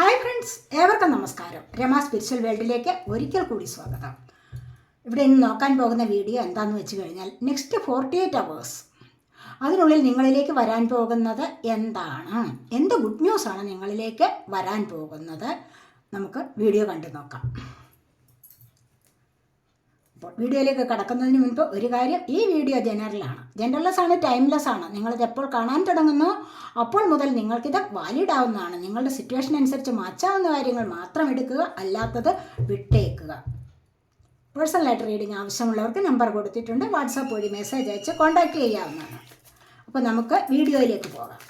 Hi friends ഏവർക്കും നമസ്കാരം. Rama spiritual വേൾഡിലേക്ക് ഒരിക്കൽ കൂടി സ്വാഗതം. ഇവിടെ ഇന്ന് നോക്കാൻ പോകുന്ന വീഡിയോ എന്താണെന്ന് വെച്ച് കഴിഞ്ഞാൽ നെക്സ്റ്റ് ഫോർട്ടി എയ്റ്റ് അവേഴ്സ് അതിനുള്ളിൽ നിങ്ങളിലേക്ക് വരാൻ പോകുന്നത് എന്താണ്? എന്ത് ഗുഡ് ന്യൂസാണ് നിങ്ങളിലേക്ക് വരാൻ പോകുന്നത്? നമുക്ക് വീഡിയോ കണ്ടു നോക്കാം. അപ്പോൾ വീഡിയോയിലേക്ക് കടക്കുന്നതിന് മുൻപ് ഒരു കാര്യം ഈ വീഡിയോ ജനറലാണ്. ജനറൽലെസ് ആണ് ടൈംലെസ് ആണ് നിങ്ങളിത് എപ്പോൾ കാണാൻ തുടങ്ങുന്നു അപ്പോൾ മുതൽ നിങ്ങൾക്കിത് വാലിഡ് ആവുന്നതാണ് നിങ്ങളുടെ സിറ്റുവേഷൻ അനുസരിച്ച് മാറ്റാവുന്ന കാര്യങ്ങൾ മാത്രം എടുക്കുക അല്ലാത്തത് വിട്ടേക്കുക. പേഴ്സണലായിട്ട് റീഡിങ് ആവശ്യമുള്ളവർക്ക് നമ്പർ കൊടുത്തിട്ടുണ്ട്. വാട്സാപ്പ് വഴി മെസ്സേജ് അയച്ച് കോൺടാക്ട് ചെയ്യാവുന്നതാണ്. അപ്പോൾ നമുക്ക് വീഡിയോയിലേക്ക് പോകാം.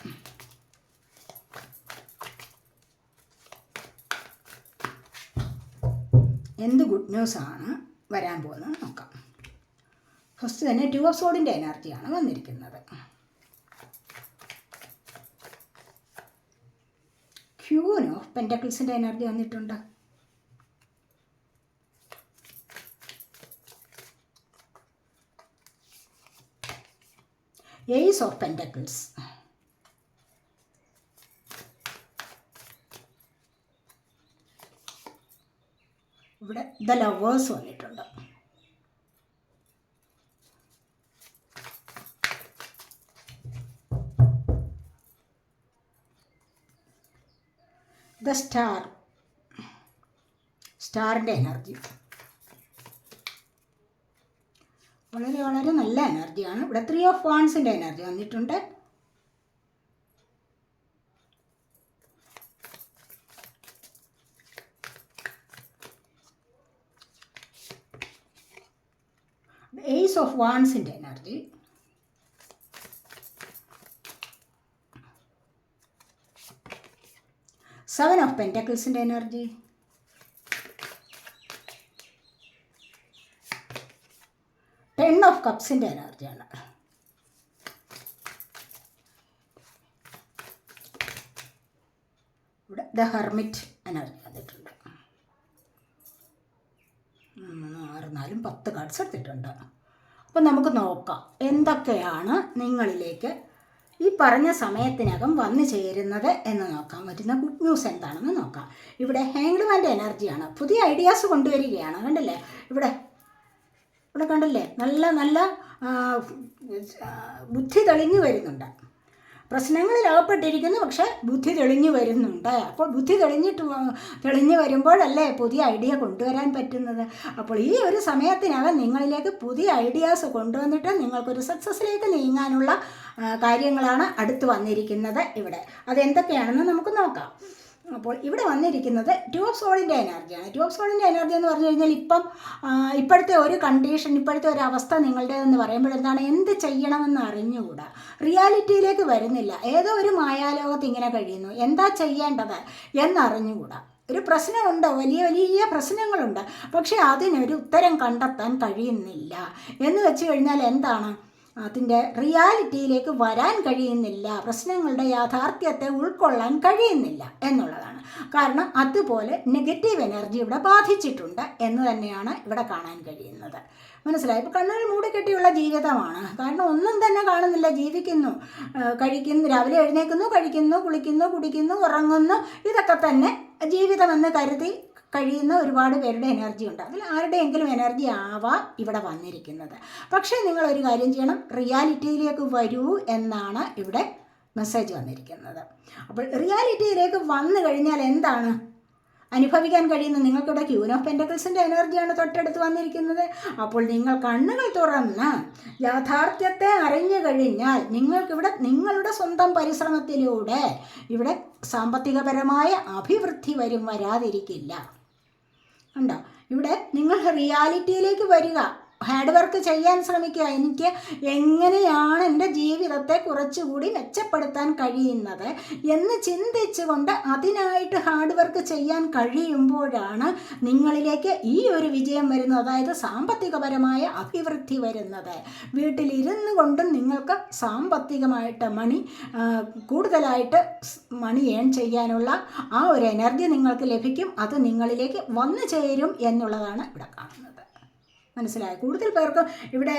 എന്ത് ഗുഡ് ന്യൂസാണ്. വരാൻ പോകുന്നത് നോക്കാം. ഫസ്റ്റ് തന്നെ ടു ഓഫ് സോഡിന്റെ എനർജിയാണ് വന്നിരിക്കുന്നത്. ക്യൂൻ ഓഫ് പെന്റക്കിൾസിന്റെ എനർജി വന്നിട്ടുണ്ട്. എയ്സ് ഓഫ് പെന്റക്കിൾസ് ഇവിടെ ദ ലവേഴ്സ് വന്നിട്ടുണ്ട്. ദ സ്റ്റാർ സ്റ്റാറിന്റെ എനർജി വളരെ വളരെ നല്ല എനർജിയാണ് ഇവിടെ ത്രീ ഓഫ് വാൺസിന്റെ എനർജി വന്നിട്ടുണ്ട്. ഏസ് ഓഫ് വാൺസിന്റെ എനർജി സെവൻ ഓഫ് പെന്റക്കിൾസിന്റെ എനർജി ടെൻ ഓഫ് കപ്സിന്റെ എനർജിയാണ് ഇവിടെ ദ ഹെർമിറ്റ് എനർജി വന്നിട്ടുണ്ട്. ആറ് നാലും പത്ത് കാർഡ്സ് എടുത്തിട്ടുണ്ട്. അപ്പം നമുക്ക് നോക്കാം. എന്തൊക്കെയാണ് നിങ്ങളിലേക്ക് ഈ പറഞ്ഞ സമയത്തിനകം വന്നു ചേരുന്നത് എന്ന് നോക്കാം പറ്റുന്ന ഗുഡ് ന്യൂസ് എന്താണെന്ന് നോക്കാം. ഇവിടെ ഹാങ്ഡ്മാന്റെ എനർജിയാണ്. പുതിയ ഐഡിയാസ് കൊണ്ടുവരികയാണ്. കണ്ടില്ലേ? ഇവിടെ ഇവിടെ കണ്ടില്ലേ? നല്ല നല്ല ബുദ്ധി തെളിഞ്ഞു വരുന്നുണ്ട്. പ്രശ്നങ്ങളിൽ അകപ്പെട്ടിരിക്കുന്നു പക്ഷെ ബുദ്ധി തെളിഞ്ഞു വരുന്നുണ്ട്. അപ്പോൾ ബുദ്ധി തെളിഞ്ഞിട്ട് തെളിഞ്ഞു വരുമ്പോഴല്ലേ പുതിയ ഐഡിയ കൊണ്ടുവരാൻ പറ്റുന്നത്? അപ്പോൾ ഈ ഒരു സമയത്തിനകം നിങ്ങളിലേക്ക് പുതിയ ഐഡിയാസ് കൊണ്ടുവന്നിട്ട് നിങ്ങൾക്കൊരു സക്സസ്സിലേക്ക് നീങ്ങാനുള്ള കാര്യങ്ങളാണ് അടുത്ത് വന്നിരിക്കുന്നത് ഇവിടെ. അതെന്തൊക്കെയാണെന്ന് നമുക്ക് നോക്കാം. അപ്പോൾ ഇവിടെ വന്നിരിക്കുന്നത് ടു ഓഫ് സോളിന്റെ എനർജിയാണ്. ടു ഓഫ് സോളിന്റെ എനർജി എന്ന് പറഞ്ഞു കഴിഞ്ഞാൽ ഇപ്പം ഇപ്പോഴത്തെ ഒരു കണ്ടീഷൻ ഇപ്പോഴത്തെ ഒരു അവസ്ഥ നിങ്ങളുടേതെന്ന് പറയുമ്പോൾ എന്താണ്? എന്ത് ചെയ്യണമെന്ന് അറിഞ്ഞുകൂടാ. റിയാലിറ്റിയിലേക്ക് വരുന്നില്ല. ഏതോ ഒരു മായാലോകത്ത് ഇങ്ങനെ കഴിയുന്നു. എന്താ ചെയ്യേണ്ടത് എന്നറിഞ്ഞുകൂടാ. ഒരു പ്രശ്നമുണ്ട് വലിയ വലിയ പ്രശ്നങ്ങളുണ്ട്. പക്ഷേ അതിനൊരു ഉത്തരം കണ്ടെത്താൻ കഴിയുന്നില്ല. എന്ന് വെച്ച് കഴിഞ്ഞാൽ എന്താണ്? അതിന്റെ റിയാലിറ്റിയിലേക്ക് വരാൻ കഴിയുന്നില്ല. പ്രശ്നങ്ങളുടെ യാഥാർത്ഥ്യത്തെ ഉൾക്കൊള്ളാൻ കഴിയുന്നില്ല എന്നുള്ളതാണ്. കാരണം അതുപോലെ നെഗറ്റീവ് എനർജി ഇവിടെ ബാധിച്ചിട്ടുണ്ട് എന്ന് തന്നെയാണ് ഇവിടെ കാണാൻ കഴിയുന്നത്. മനസ്സിലായി? ഇപ്പോൾ കണ്ണുകൾ മൂടിക്കെട്ടിയുള്ള ജീവിതമാണ്. കാരണം ഒന്നും തന്നെ കാണുന്നില്ല. ജീവിക്കുന്നു. കഴിക്കുന്നു. രാവിലെ എഴുന്നേൽക്കുന്നു കഴിക്കുന്നു കുളിക്കുന്നു കുടിക്കുന്നു ഉറങ്ങുന്നു. ഇതൊക്കെ തന്നെ ജീവിതമെന്ന് കരുതി കഴിയുന്ന ഒരുപാട് പേരുടെ എനർജി ഉണ്ട്. അതിൽ ആരുടെയെങ്കിലും എനർജി ആവാം ഇവിടെ വന്നിരിക്കുന്നത്. പക്ഷേ നിങ്ങൾ ഒരു കാര്യം ചെയ്യണം. റിയാലിറ്റിയിലേക്ക് വരൂ എന്നാണ് ഇവിടെ മെസ്സേജ് വന്നിരിക്കുന്നത്. അപ്പോൾ റിയാലിറ്റിയിലേക്ക് വന്നു കഴിഞ്ഞാൽ എന്താണ്? അനുഭവിക്കാൻ കഴിയുന്ന നിങ്ങൾക്കിവിടെ ക്യൂൻ ഓഫ് പെന്റക്കിൾസിന്റെ എനർജിയാണ് തൊട്ടടുത്ത് വന്നിരിക്കുന്നത്. അപ്പോൾ നിങ്ങൾ കണ്ണുകൾ തുറന്ന് യാഥാർത്ഥ്യത്തെ അറിഞ്ഞു കഴിഞ്ഞാൽ നിങ്ങൾക്കിവിടെ നിങ്ങളുടെ സ്വന്തം പരിശ്രമത്തിലൂടെ ഇവിടെ സാമ്പത്തികപരമായ അഭിവൃദ്ധി വരും വരാതിരിക്കില്ല. ഉണ്ടോ ഇവിടെ നിങ്ങൾ റിയാലിറ്റിയിലേക്ക് വരിക. ഹാർഡ് വർക്ക് ചെയ്യാൻ ശ്രമിക്കുക. എനിക്ക് എങ്ങനെയാണ് എന്റെ ജീവിതത്തെ കുറച്ചുകൂടി മെച്ചപ്പെടുത്താൻ കഴിയുന്നത് എന്ന് ചിന്തിച്ചുകൊണ്ട് അതിനായിട്ട് ഹാർഡ് വർക്ക് ചെയ്യാൻ കഴിയുമ്പോഴാണ് നിങ്ങളിലേക്ക് ഈ ഒരു വിജയം വരുന്നത് അതായത് സാമ്പത്തികപരമായ അഭിവൃദ്ധി വരുന്നത്. വീട്ടിലിരുന്നു കൊണ്ടും നിങ്ങൾക്ക് സാമ്പത്തികമായിട്ട് മണി കൂടുതലായിട്ട് മണി ഏൺ ചെയ്യാനുള്ള ആ ഒരു എനർജി നിങ്ങൾക്ക് ലഭിക്കും. അത് നിങ്ങളിലേക്ക് വന്നു ചേരും എന്നുള്ളതാണ് ഇവിടെ കാണുന്നത്. മനസ്സിലായോ? കൂടുതൽ പേർക്കും ഇവിടെ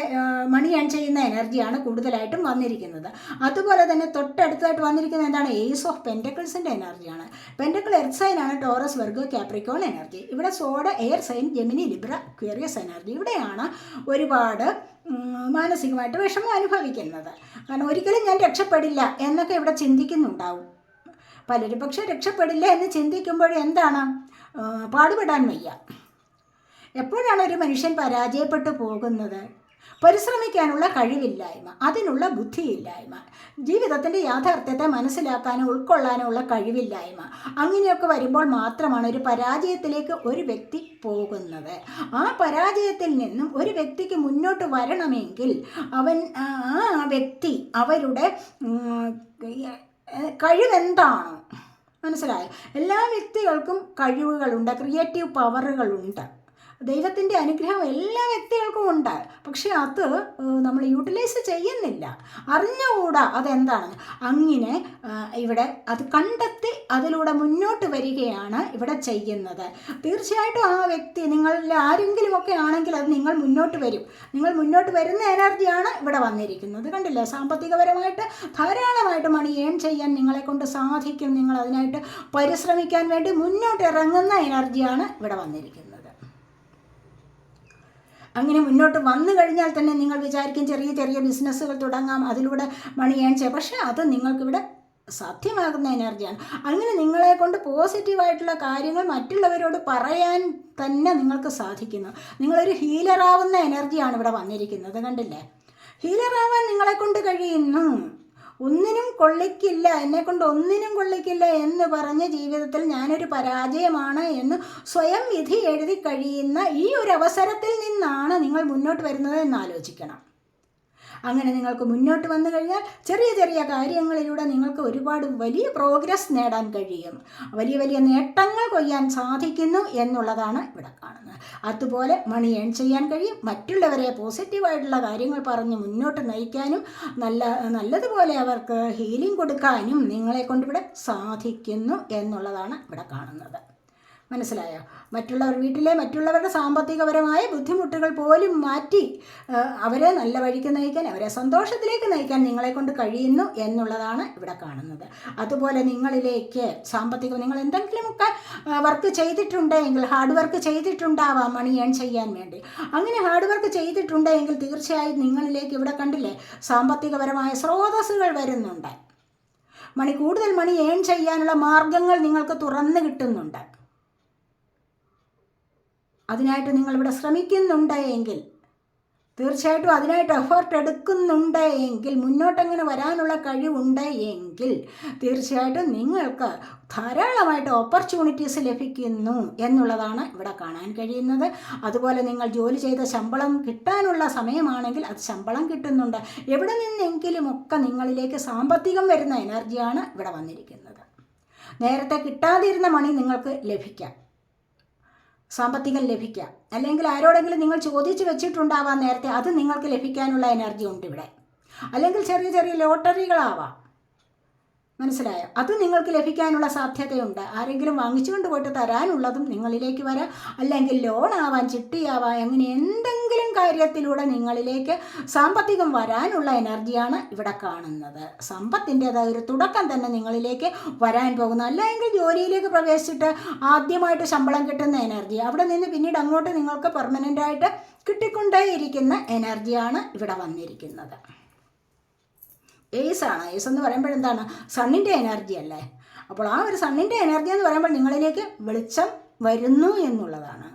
മണി ഏൺ ചെയ്യുന്ന എനർജിയാണ് കൂടുതലായിട്ടും വന്നിരിക്കുന്നത്. അതുപോലെ തന്നെ തൊട്ടടുത്തായിട്ട് വന്നിരിക്കുന്നത് എന്താണ്? ഏസ് ഓഫ് പെന്റക്കിൾസിന്റെ എനർജിയാണ് പെന്റക്കിൾ എർത്ത് സൈനാണ് ടോറസ് വെർഗോ കാപ്രിക്കോൺ എനർജി ഇവിടെ sword air sign Gemini Libra Aquarius energy ഇവിടെയാണ് ഒരുപാട് മാനസികമായിട്ട് വിഷമം അനുഭവിക്കുന്നത്. കാരണം ഒരിക്കലും ഞാൻ രക്ഷപ്പെടില്ല എന്നൊക്കെ ഇവിടെ ചിന്തിക്കുന്നുണ്ടാവും. പലരും പക്ഷേ രക്ഷപ്പെടില്ല എന്ന് ചിന്തിക്കുമ്പോൾ എന്താണ്? പാടുപെടാൻ വയ്യ. എപ്പോഴാണ് ഒരു മനുഷ്യൻ പരാജയപ്പെട്ടു പോകുന്നത്? പരിശ്രമിക്കാനുള്ള കഴിവില്ലായ്മ അതിനുള്ള ബുദ്ധിയില്ലായ്മ ജീവിതത്തിന്റെ യാഥാർത്ഥ്യത്തെ മനസ്സിലാക്കാനും ഉൾക്കൊള്ളാനും ഉള്ള കഴിവില്ലായ്മ അങ്ങനെയൊക്കെ വരുമ്പോൾ മാത്രമാണ് ഒരു പരാജയത്തിലേക്ക് ഒരു വ്യക്തി പോകുന്നത്. ആ പരാജയത്തിൽ നിന്നും ഒരു വ്യക്തിക്ക് മുന്നോട്ട് വരണമെങ്കിൽ അവൻ ആ വ്യക്തി അവരുടെ കഴിവെന്താണോ? മനസ്സിലായോ? എല്ലാ വ്യക്തികൾക്കും കഴിവുകളുണ്ട് ക്രിയേറ്റീവ് പവറുകളുണ്ട്. ദൈവത്തിന്റെ അനുഗ്രഹം എല്ലാ വ്യക്തികൾക്കും ഉണ്ട്. പക്ഷേ അത് നമ്മൾ യൂട്ടിലൈസ് ചെയ്യുന്നില്ല. അറിഞ്ഞുകൂടാ അതെന്താണ്? അങ്ങനെ ഇവിടെ അത് കണ്ടെത്തി അതിലൂടെ മുന്നോട്ട് വരികയാണ് ഇവിടെ ചെയ്യുന്നത്. തീർച്ചയായിട്ടും ആ വ്യക്തി നിങ്ങളിൽ ആരെങ്കിലുമൊക്കെ ആണെങ്കിൽ അത് നിങ്ങൾ മുന്നോട്ട് വരും. നിങ്ങൾ മുന്നോട്ട് വരുന്ന എനർജിയാണ് ഇവിടെ വന്നിരിക്കുന്നത്. കണ്ടില്ലേ? സാമ്പത്തികപരമായിട്ട് ധാരാളമായിട്ട് മണി ഏൺ ചെയ്യാൻ നിങ്ങളെ കൊണ്ട് സാധിക്കും. നിങ്ങൾ അതിനായിട്ട് പരിശ്രമിക്കാൻ വേണ്ടി മുന്നോട്ട് ഇറങ്ങുന്ന എനർജിയാണ് ഇവിടെ വന്നിരിക്കുന്നത്. അങ്ങനെ മുന്നോട്ട് വന്നു കഴിഞ്ഞാൽ തന്നെ നിങ്ങൾ വിചാരിക്കും ചെറിയ ചെറിയ ബിസിനസ്സുകൾ തുടങ്ങാം അതിലൂടെ മണി ഏൺ ചെയ്യാം. പക്ഷേ അത് നിങ്ങൾക്കിവിടെ സാധ്യമാകുന്ന എനർജിയാണ്. അങ്ങനെ നിങ്ങളെ കൊണ്ട് പോസിറ്റീവായിട്ടുള്ള കാര്യങ്ങൾ മറ്റുള്ളവരോട് പറയാൻ തന്നെ നിങ്ങൾക്ക് സാധിക്കുന്നു. നിങ്ങളൊരു ഹീലറാവുന്ന എനർജിയാണ് ഇവിടെ വന്നിരിക്കുന്നത് കണ്ടില്ലേ? ഹീലറാവാൻ നിങ്ങളെ കൊണ്ട് കഴിയുന്നു. ഒന്നിനും കൊള്ളിക്കില്ല എന്നെ കൊണ്ട് ഒന്നിനും കൊള്ളിക്കില്ല എന്ന് പറഞ്ഞ ജീവിതത്തിൽ ഞാനൊരു പരാജയമാണ് എന്ന് സ്വയം വിധി എഴുതി കഴിയുന്ന ഈ ഒരു അവസരത്തിൽ നിന്നാണ് നിങ്ങൾ മുന്നോട്ട് വരുന്നത് എന്ന് ആലോചിക്കണം. അങ്ങനെ നിങ്ങൾക്ക് മുന്നോട്ട് വന്നു കഴിഞ്ഞാൽ ചെറിയ ചെറിയ കാര്യങ്ങളിലൂടെ നിങ്ങൾക്ക് ഒരുപാട് വലിയ പ്രോഗ്രസ് നേടാൻ കഴിയും. വലിയ വലിയ നേട്ടങ്ങൾ കൊയ്യാൻ സാധിക്കുന്നു എന്നുള്ളതാണ് ഇവിടെ കാണുന്നത്. അതുപോലെ മണി ഏൺ ചെയ്യാൻ കഴിയും. മറ്റുള്ളവരെ പോസിറ്റീവായിട്ടുള്ള കാര്യങ്ങൾ പറഞ്ഞ് മുന്നോട്ട് നയിക്കാനും നല്ല നല്ലതുപോലെ അവർക്ക് ഹീലിംഗ് കൊടുക്കാനും നിങ്ങളെ കൊണ്ടിവിടെ സാധിക്കുന്നു എന്നുള്ളതാണ് ഇവിടെ കാണുന്നത്. മനസ്സിലായോ? മറ്റുള്ളവർ വീട്ടിലെ മറ്റുള്ളവരുടെ സാമ്പത്തികപരമായ ബുദ്ധിമുട്ടുകൾ പോലും മാറ്റി അവരെ നല്ല വഴിക്ക് നയിക്കാൻ അവരെ സന്തോഷത്തിലേക്ക് നയിക്കാൻ നിങ്ങളെ കൊണ്ട് കഴിയുന്നു എന്നുള്ളതാണ് ഇവിടെ കാണുന്നത്. അതുപോലെ നിങ്ങളിലേക്ക് സാമ്പത്തികം നിങ്ങൾ എന്തെങ്കിലുമൊക്കെ വർക്ക് ചെയ്തിട്ടുണ്ടെങ്കിൽ ഹാർഡ് വർക്ക് ചെയ്തിട്ടുണ്ടാവാം മണി ഏൺ ചെയ്യാൻ വേണ്ടി. അങ്ങനെ ഹാർഡ് വർക്ക് ചെയ്തിട്ടുണ്ടെങ്കിൽ തീർച്ചയായും നിങ്ങളിലേക്ക് ഇവിടെ കണ്ടില്ലേ സാമ്പത്തികപരമായ സ്രോതസ്സുകൾ വരുന്നുണ്ട്. മണി കൂടുതൽ മണി ഏൺ ചെയ്യാനുള്ള മാർഗങ്ങൾ നിങ്ങൾക്ക് തുറന്നു കിട്ടുന്നുണ്ട്. അതിനായിട്ട് നിങ്ങളിവിടെ ശ്രമിക്കുന്നുണ്ട് എങ്കിൽ തീർച്ചയായിട്ടും അതിനായിട്ട് എഫേർട്ട് എടുക്കുന്നുണ്ട് എങ്കിൽ മുന്നോട്ടങ്ങനെ വരാനുള്ള കഴിവുണ്ട് എങ്കിൽ തീർച്ചയായിട്ടും നിങ്ങൾക്ക് ധാരാളമായിട്ട് ഓപ്പർച്യൂണിറ്റീസ് ലഭിക്കുന്നു എന്നുള്ളതാണ് ഇവിടെ കാണാൻ കഴിയുന്നത്. അതുപോലെ നിങ്ങൾ ജോലി ചെയ്ത ശമ്പളം കിട്ടാനുള്ള സമയമാണെങ്കിൽ അത് ശമ്പളം കിട്ടുന്നുണ്ട്. എവിടെ നിന്നെങ്കിലുമൊക്കെ നിങ്ങളിലേക്ക് സാമ്പത്തികം വരുന്ന എനർജിയാണ് ഇവിടെ വന്നിരിക്കുന്നത്. നേരത്തെ കിട്ടാതിരുന്ന മണി നിങ്ങൾക്ക് ലഭിക്കാം. സാമ്പത്തികം ലഭിക്കാം. അല്ലെങ്കിൽ ആരോടെങ്കിലും നിങ്ങൾ ചോദിച്ചു വെച്ചിട്ടുണ്ടാവാം നേരത്തെ അത് നിങ്ങൾക്ക് ലഭിക്കാനുള്ള എനർജി ഉണ്ട് ഇവിടെ. അല്ലെങ്കിൽ ചെറിയ ചെറിയ ലോട്ടറികളാവാം മനസ്സിലായോ? അത് നിങ്ങൾക്ക് ലഭിക്കാനുള്ള സാധ്യതയുണ്ട്. ആരെങ്കിലും വാങ്ങിച്ചുകൊണ്ട് പോയിട്ട് തരാനുള്ളതും നിങ്ങളിലേക്ക് വരാം. അല്ലെങ്കിൽ ലോണാവാൻ ചിട്ടിയാവാം അങ്ങനെ എന്തെങ്കിലും കാര്യത്തിലൂടെ നിങ്ങളിലേക്ക് സാമ്പത്തികം വരാനുള്ള എനർജിയാണ് ഇവിടെ കാണുന്നത്. സമ്പത്തിന്റെ ഒരു തുടക്കം തന്നെ നിങ്ങളിലേക്ക് വരാൻ പോകുന്നു. അല്ലെങ്കിൽ ജോലിയിലേക്ക് പ്രവേശിച്ചിട്ട് ആദ്യമായിട്ട് ശമ്പളം കിട്ടുന്ന എനർജി. അവിടെ നിന്ന് പിന്നീട് അങ്ങോട്ട് നിങ്ങൾക്ക് പെർമനന്റായിട്ട് കിട്ടിക്കൊണ്ടേയിരിക്കുന്ന എനർജിയാണ് ഇവിടെ വന്നിരിക്കുന്നത്. ഏസ് ആണ്. ഏസ് എന്ന് പറയുമ്പോൾ എന്താണ്? സണ്ണിന്റെ എനർജി അല്ലേ? അപ്പോൾ ആ ഒരു സണ്ണിന്റെ എനർജി എന്ന് പറയുമ്പോൾ നിങ്ങളിലേക്ക് വെളിച്ചം വരുന്നു എന്നുള്ളതാണ്.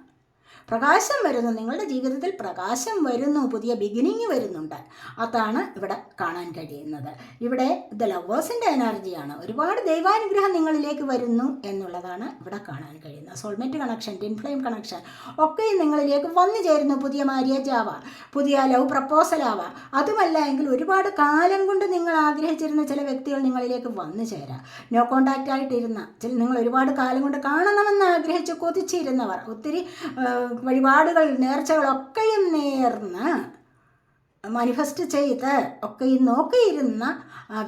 പ്രകാശം വരുന്നു. നിങ്ങളുടെ ജീവിതത്തിൽ പ്രകാശം വരുന്നു. പുതിയ ബിഗിനിങ് വരുന്നുണ്ട്. അതാണ് ഇവിടെ കാണാൻ കഴിയുന്നത്. ഇവിടെ ദ ലവേഴ്സിന്റെ എനർജിയാണ് ഒരുപാട് ദൈവാനുഗ്രഹം നിങ്ങളിലേക്ക് വരുന്നു എന്നുള്ളതാണ് ഇവിടെ കാണാൻ കഴിയുന്നത്. Soulmate connection twin flame connection ഒക്കെ നിങ്ങളിലേക്ക് വന്നു ചേരുന്നു. പുതിയ മാര്യേജ് ആവാം. പുതിയ ലവ് പ്രപ്പോസൽ ആവാം. അതുമല്ല എങ്കിൽ ഒരുപാട് കാലം കൊണ്ട് നിങ്ങൾ ആഗ്രഹിച്ചിരുന്ന ചില വ്യക്തികൾ നിങ്ങളിലേക്ക് വന്നു ചേരാം. നോ കോണ്ടാക്റ്റ് ആയിട്ടിരുന്ന ചില നിങ്ങൾ ഒരുപാട് കാലം കൊണ്ട് കാണണമെന്ന് ആഗ്രഹിച്ച് കൊതിച്ചിരുന്നവർ ഒത്തിരി വഴിപാടുകൾ നേർച്ചകളൊക്കെയും നേർന്ന് മാനിഫെസ്റ്റ് ചെയ്ത് ഒക്കെയും നോക്കിയിരുന്ന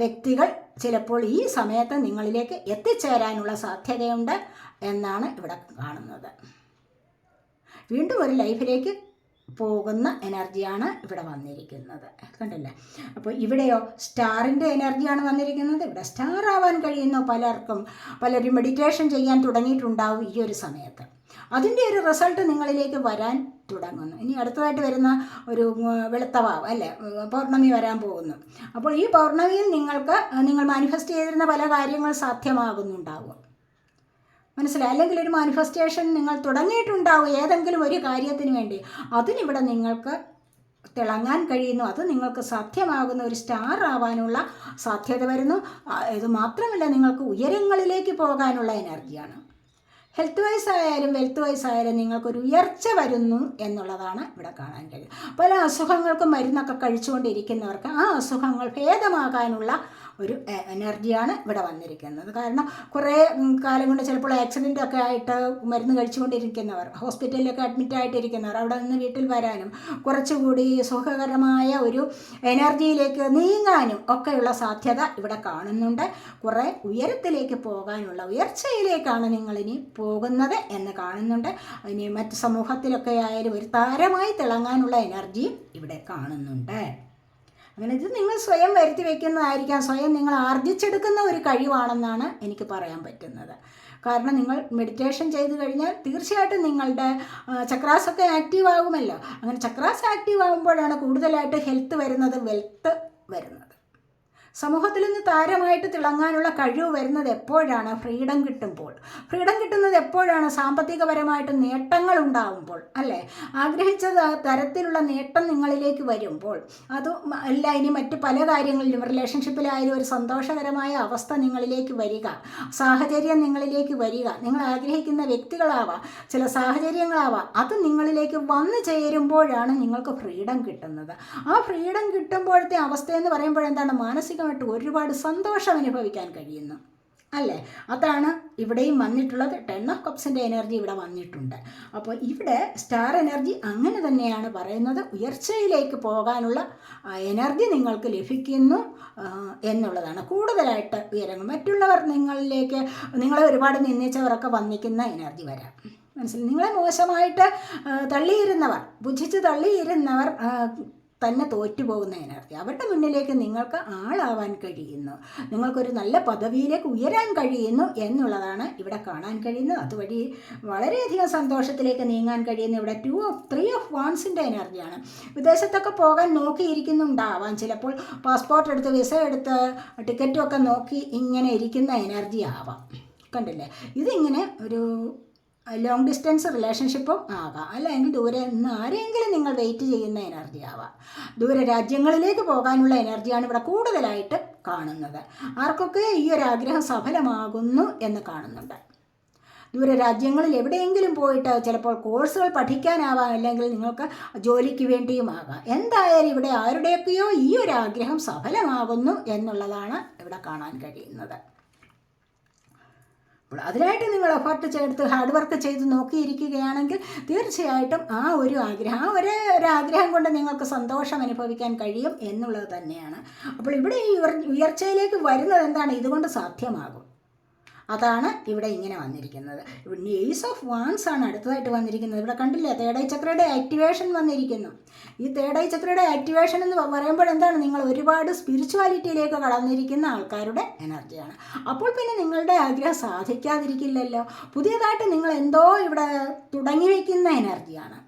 വ്യക്തികൾ ചിലപ്പോൾ ഈ സമയത്ത് നിങ്ങളിലേക്ക് എത്തിച്ചേരാനുള്ള സാധ്യതയുണ്ട് എന്നാണ് ഇവിടെ കാണുന്നത്. വീണ്ടും ഒരു ലൈഫിലേക്ക് പോകുന്ന എനർജിയാണ് ഇവിടെ വന്നിരിക്കുന്നത്. കണ്ടില്ലേ? അപ്പോൾ ഇവിടെയോ സ്റ്റാറിന്റെ എനർജിയാണ് വന്നിരിക്കുന്നത്. ഇവിടെ സ്റ്റാർ ആവാൻ കഴിയുന്നു പലർക്കും പലരും മെഡിറ്റേഷൻ ചെയ്യാൻ തുടങ്ങിയിട്ടുണ്ടാവും ഈ ഒരു സമയത്ത്. അതിന്റെ ഒരു റിസൾട്ട് നിങ്ങളിലേക്ക് വരാൻ തുടങ്ങുന്നു. ഇനി അടുത്തതായിട്ട് വരുന്ന ഒരു വെളുത്തവാവ് അല്ലേ? പൗർണമി വരാൻ പോകുന്നു. അപ്പോൾ ഈ പൗർണമിയിൽ നിങ്ങൾക്ക് നിങ്ങൾ മാനിഫെസ്റ്റ് ചെയ്തിരുന്ന പല കാര്യങ്ങൾ സാധ്യമാകുന്നുണ്ടാവും. മനസ്സിലായി? അല്ലെങ്കിൽ ഒരു മാനിഫെസ്റ്റേഷൻ നിങ്ങൾ തുടങ്ങിയിട്ടുണ്ടാവും ഏതെങ്കിലും ഒരു കാര്യത്തിന് വേണ്ടി. അതിനിവിടെ നിങ്ങൾക്ക് തിളങ്ങാൻ കഴിയുന്നു. അത് നിങ്ങൾക്ക് സാധ്യമാകുന്ന ഒരു സ്റ്റാർ ആവാനുള്ള സാധ്യത വരുന്നു. ഇത് മാത്രമല്ല നിങ്ങൾക്ക് ഉയരങ്ങളിലേക്ക് പോകാനുള്ള എനർജിയാണ് ഹെൽത്ത് വൈസ് ആയാലും വെൽത്ത് വൈസ് ആയാലും നിങ്ങൾക്കൊരു ഉയർച്ച വരുന്നു എന്നുള്ളതാണ് ഇവിടെ കാണാൻ കഴിയുന്നത് പല അസുഖങ്ങൾക്കും മരുന്നൊക്കെ കഴിച്ചുകൊണ്ടിരിക്കുന്നവർക്ക് ആ അസുഖങ്ങൾ ഭേദമാകാനുള്ള ഒരു എനർജിയാണ് ഇവിടെ വന്നിരിക്കുന്നത്. കാരണം കുറേ കാലം കൊണ്ട് ചിലപ്പോൾ ആക്സിഡന്റ് ഒക്കെ ആയിട്ട് മരുന്ന് കഴിച്ചുകൊണ്ടിരിക്കുന്നവർ ഹോസ്പിറ്റലിലൊക്കെ അഡ്മിറ്റ് ആയിട്ടിരിക്കുന്നവർ അവിടെ നിന്ന് വീട്ടിൽ വരാനും കുറച്ചുകൂടി സുഖകരമായ ഒരു എനർജിയിലേക്ക് നീങ്ങാനും ഒക്കെയുള്ള സാധ്യത ഇവിടെ കാണുന്നുണ്ട്. കുറേ ഉയരത്തിലേക്ക് പോകാനുള്ള ഉയർച്ചയിലേക്കാണ് നിങ്ങളിനി പോകുന്നത് എന്ന് കാണുന്നുണ്ട്. ഇനി മറ്റ് സമൂഹത്തിലൊക്കെ ആയാലും ഒരു താരമായി തിളങ്ങാനുള്ള എനർജിയും ഇവിടെ കാണുന്നുണ്ട്. അങ്ങനെ ഇത് നിങ്ങൾ സ്വയം വരുത്തി വയ്ക്കുന്നതായിരിക്കാം സ്വയം നിങ്ങൾ ആർജിച്ചെടുക്കുന്ന ഒരു കഴിവാണെന്നാണ് എനിക്ക് പറയാൻ പറ്റുന്നത്. കാരണം നിങ്ങൾ മെഡിറ്റേഷൻ ചെയ്ത് കഴിഞ്ഞാൽ തീർച്ചയായിട്ടും നിങ്ങളുടെ ചക്രാസൊക്കെ ആക്റ്റീവ് ആകുമല്ലോ. അങ്ങനെ ചക്രാസ് ആക്റ്റീവ് ആകുമ്പോഴാണ് കൂടുതലായിട്ട് ഹെൽത്ത് വരുന്നത് വെൽത്ത് വരുന്നത്. സമൂഹത്തിൽ നിന്ന് താരമായിട്ട് തിളങ്ങാനുള്ള കഴിവ് വരുന്നത് എപ്പോഴാണ്? ഫ്രീഡം കിട്ടുമ്പോൾ. ഫ്രീഡം കിട്ടുന്നത് എപ്പോഴാണ്? സാമ്പത്തികപരമായിട്ട് നേട്ടങ്ങൾ ഉണ്ടാകുമ്പോൾ അല്ലേ? ആഗ്രഹിച്ച തരത്തിലുള്ള നേട്ടം നിങ്ങളിലേക്ക് വരുമ്പോൾ അത് അല്ല ഇനി മറ്റ് പല കാര്യങ്ങളിലും റിലേഷൻഷിപ്പിലായാലും ഒരു സന്തോഷകരമായ അവസ്ഥ നിങ്ങളിലേക്ക് വരിക. സാഹചര്യം നിങ്ങളിലേക്ക് വരിക. നിങ്ങൾ ആഗ്രഹിക്കുന്ന വ്യക്തികളാവാം ചില സാഹചര്യങ്ങളാവാം അത് നിങ്ങളിലേക്ക് വന്നു ചേരുമ്പോഴാണ് നിങ്ങൾക്ക് ഫ്രീഡം കിട്ടുന്നത്. ആ ഫ്രീഡം കിട്ടുമ്പോഴത്തെ അവസ്ഥ എന്ന് പറയുമ്പോൾ എന്താണ് മാനസികമായിട്ട് ഒരുപാട് സന്തോഷം അനുഭവിക്കാൻ കഴിയുന്നു. അല്ലേ? അതാണ് ഇവിടെയും വന്നിട്ടുള്ളത്. ടെൻ ഓഫ് കപ്സിന്റെ എനർജി ഇവിടെ വന്നിട്ടുണ്ട്. അപ്പോൾ ഇവിടെ സ്റ്റാർ എനർജി അങ്ങനെ തന്നെയാണ് പറയുന്നത്. ഉയർച്ചയിലേക്ക് പോകാനുള്ള എനർജി നിങ്ങൾക്ക് ലഭിക്കുന്നു എന്നുള്ളതാണ്. കൂടുതലായിട്ട് ഉയരങ്ങൾ. മറ്റുള്ളവർ നിങ്ങളിലേക്ക് നിങ്ങളെ ഒരുപാട് നിന്ദിച്ചവരൊക്കെ വന്നിക്കുന്ന എനർജി വരാം. മനസ്സിലായി? നിങ്ങളെ മോശമായിട്ട് തള്ളിയിരുന്നവർ ബുദ്ധിച്ച് തള്ളിയിരുന്നവർ തന്നെ തോറ്റുപോകുന്ന എനർജി അവരുടെ മുന്നിലേക്ക് നിങ്ങൾക്ക് ആളാവാൻ കഴിയുന്നു. നിങ്ങൾക്കൊരു നല്ല പദവിയിലേക്ക് ഉയരാൻ കഴിയുന്നു എന്നുള്ളതാണ് ഇവിടെ കാണാൻ കഴിയുന്നത്. അതുവഴി വളരെയധികം സന്തോഷത്തിലേക്ക് നീങ്ങാൻ കഴിയുന്ന ഇവിടെ ടു ഓഫ് ത്രീ ഓഫ് വാൺസിന്റെ എനർജിയാണ്. വിദേശത്തൊക്കെ പോകാൻ നോക്കിയിരിക്കുന്നുണ്ടാവാം. ചിലപ്പോൾ പാസ്പോർട്ട് എടുത്ത് വിസ എടുത്ത് ടിക്കറ്റും ഒക്കെ നോക്കി ഇങ്ങനെ ഇരിക്കുന്ന എനർജി ആവാം കണ്ടില്ലേ? ഇതിങ്ങനെ ഒരു ലോങ് ഡിസ്റ്റൻസ് റിലേഷൻഷിപ്പും ആകാം. അല്ലെങ്കിൽ ദൂരെ നിന്ന് ആരെങ്കിലും നിങ്ങൾ വെയിറ്റ് ചെയ്യുന്ന എനർജി ആവാം. ദൂരെ രാജ്യങ്ങളിലേക്ക് പോകാനുള്ള എനർജിയാണ് ഇവിടെ കൂടുതലായിട്ട് കാണുന്നത്. ആർക്കൊക്കെ ഈ ഒരു ആഗ്രഹം സഫലമാകുന്നു എന്ന് കാണുന്നുണ്ട്. ദൂരെ രാജ്യങ്ങളിൽ എവിടെയെങ്കിലും പോയിട്ട് ചിലപ്പോൾ കോഴ്സുകൾ പഠിക്കാനാവാം അല്ലെങ്കിൽ നിങ്ങൾക്ക് ജോലിക്ക് വേണ്ടിയുമാകാം എന്തായാലും ഇവിടെ ആരുടെയൊക്കെയോ ഈ ഒരു ആഗ്രഹം സഫലമാകുന്നു എന്നുള്ളതാണ് ഇവിടെ കാണാൻ കഴിയുന്നത്. അപ്പോൾ അതിനായിട്ട് നിങ്ങൾ എഫർട്ട് ചെയ്ത് ഹാർഡ് വർക്ക് ചെയ്ത് നോക്കിയിരിക്കുകയാണെങ്കിൽ തീർച്ചയായിട്ടും ആ ഒരു ആഗ്രഹം ആ ഒരേ ഒരു ആഗ്രഹം കൊണ്ട് നിങ്ങൾക്ക് സന്തോഷം അനുഭവിക്കാൻ കഴിയും എന്നുള്ളത് തന്നെയാണ്. അപ്പോൾ ഇവിടെ ഈ ഉയർച്ചയിലേക്ക് വരുന്നത് എന്താണ്? ഇതുകൊണ്ട് സാധ്യമാകും. അതാണ് ഇവിടെ ഇങ്ങനെ വന്നിരിക്കുന്നത്. ഏസ് ഓഫ് വാൻസ് ആണ് അടുത്തതായിട്ട് വന്നിരിക്കുന്നത്. ഇവിടെ കണ്ടില്ലേ? തേടൈ ചക്രയുടെ ആക്ടിവേഷൻ വന്നിരിക്കുന്നു. ഈ തേടൈ ചക്രയുടെ ആക്ടിവേഷൻ എന്ന് പറയുമ്പോൾ എന്താണ്? നിങ്ങൾ ഒരുപാട് സ്പിരിച്വാലിറ്റിയിലേക്ക് കടന്നിരിക്കുന്ന ആൾക്കാരുടെ എനർജിയാണ് അപ്പോൾ പിന്നെ നിങ്ങളുടെ ആഗ്രഹം സാധിക്കാതിരിക്കില്ലല്ലോ. പുതിയതായിട്ട് നിങ്ങൾ എന്തോ ഇവിടെ തുടങ്ങി വയ്ക്കുന്ന എനർജിയാണ്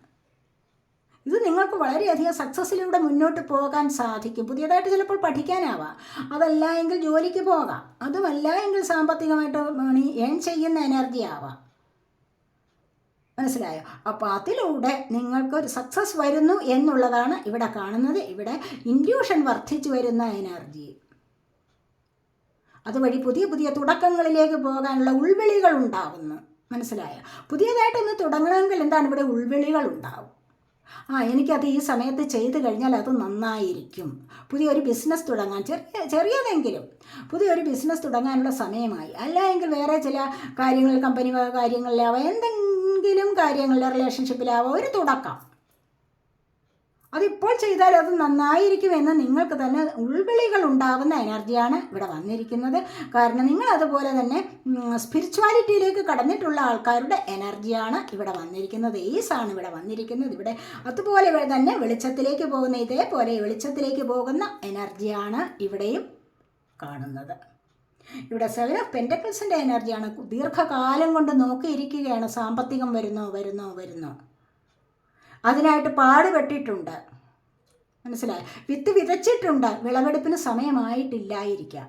ഇത് നിങ്ങൾക്ക് വളരെയധികം സക്സസ്സിലൂടെ മുന്നോട്ട് പോകാൻ സാധിക്കും. പുതിയതായിട്ട് ചിലപ്പോൾ പഠിക്കാനാവാം. അതല്ല എങ്കിൽ ജോലിക്ക് പോകാം. അതുമല്ല എങ്കിൽ സാമ്പത്തികമായിട്ട് മണി ഏൺ ചെയ്യുന്ന എനർജി ആവാം. മനസ്സിലായോ? അപ്പോൾ അതിലൂടെ നിങ്ങൾക്കൊരു സക്സസ് വരുന്നു എന്നുള്ളതാണ് ഇവിടെ കാണുന്നത്. ഇവിടെ ഇൻഡ്യൂഷൻ വർദ്ധിച്ചു വരുന്ന എനർജി അതുവഴി പുതിയ പുതിയ തുടക്കങ്ങളിലേക്ക് പോകാനുള്ള ഉൾവിളികൾ ഉണ്ടാകുന്നു. മനസ്സിലായോ? പുതിയതായിട്ടൊന്ന് തുടങ്ങണമെങ്കിൽ എന്താണ് ഇവിടെ ഉൾവിളികൾ ഉണ്ടാവും? ആ എനിക്കത് ഈ സമയത്ത് ചെയ്തു കഴിഞ്ഞാൽ അത് നന്നായിരിക്കും. പുതിയൊരു ബിസിനസ് തുടങ്ങാൻ ചെറിയ ചെറിയതെങ്കിലും പുതിയൊരു ബിസിനസ് തുടങ്ങാനുള്ള സമയമായി. അല്ല എങ്കിൽ വേറെ ചില കാര്യങ്ങൾ കമ്പനി കാര്യങ്ങളിലാവാം എന്തെങ്കിലും കാര്യങ്ങളിൽ റിലേഷൻഷിപ്പിലാവാം ഒരു തുടക്കം. അതിപ്പോൾ ചെയ്താൽ അത് നന്നായിരിക്കുമെന്ന് നിങ്ങൾക്ക് തന്നെ ഉൾവിളികൾ ഉണ്ടാകുന്ന എനർജിയാണ് ഇവിടെ വന്നിരിക്കുന്നത്. കാരണം നിങ്ങൾ അതുപോലെ തന്നെ സ്പിരിച്വാലിറ്റിയിലേക്ക് കടന്നിട്ടുള്ള ആൾക്കാരുടെ എനർജിയാണ് ഇവിടെ വന്നിരിക്കുന്നത്. ഏസാണ് ഇവിടെ വന്നിരിക്കുന്നത്. ഇവിടെ അതുപോലെ തന്നെ വെളിച്ചത്തിലേക്ക് പോകുന്ന ഇതേപോലെ വെളിച്ചത്തിലേക്ക് പോകുന്ന എനർജിയാണ് ഇവിടെയും കാണുന്നത്. ഇവിടെ സെവൻ ഓഫ് പെന്റക്കിൾസിന്റെ എനർജിയാണ്. ദീർഘകാലം കൊണ്ട് നോക്കിയിരിക്കുകയാണ്. സാമ്പത്തികം വരുന്നോ വരുന്നോ വരുന്നോ. അതിനായിട്ട് പാടുപെട്ടിട്ടുണ്ട് മനസ്സിലായി? വിത്ത് വിതച്ചിട്ടുണ്ട്. വിളവെടുപ്പിന് സമയമായിട്ടില്ലായിരിക്കാം.